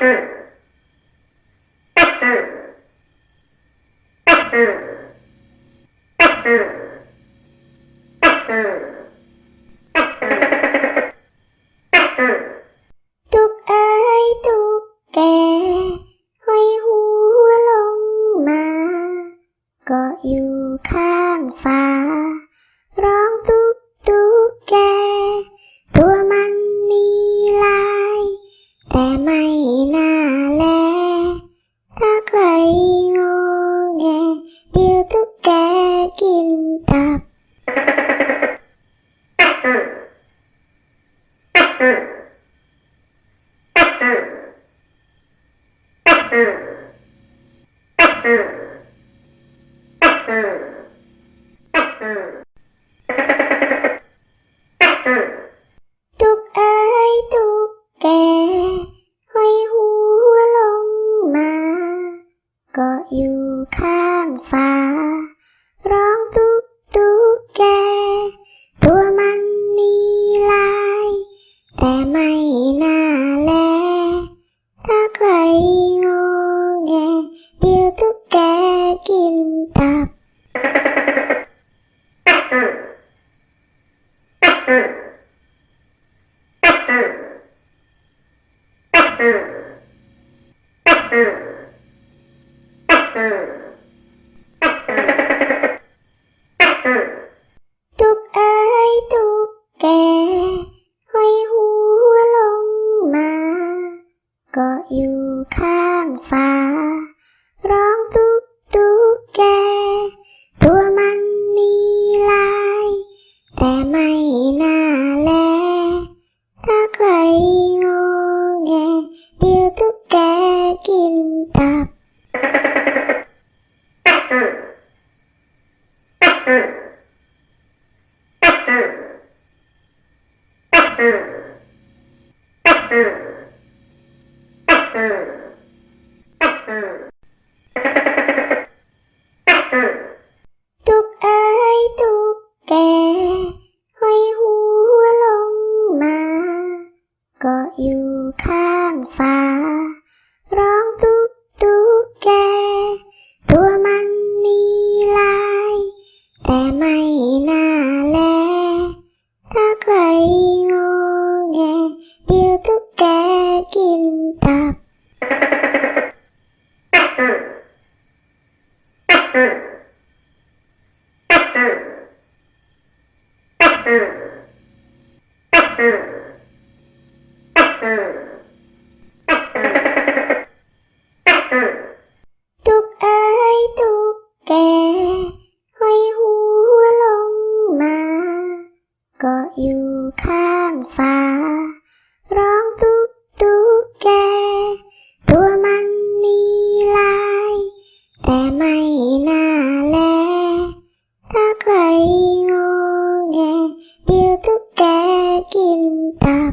আসছে อยู่ข้างฟ้า ข้างฟ้า ร้องตุ๊กตุ๊กแก ตัวมันมีลาย แต่ไม่น่าแล ถ้าใครงงแงเดี๋ยวตุ๊กแกกินตับ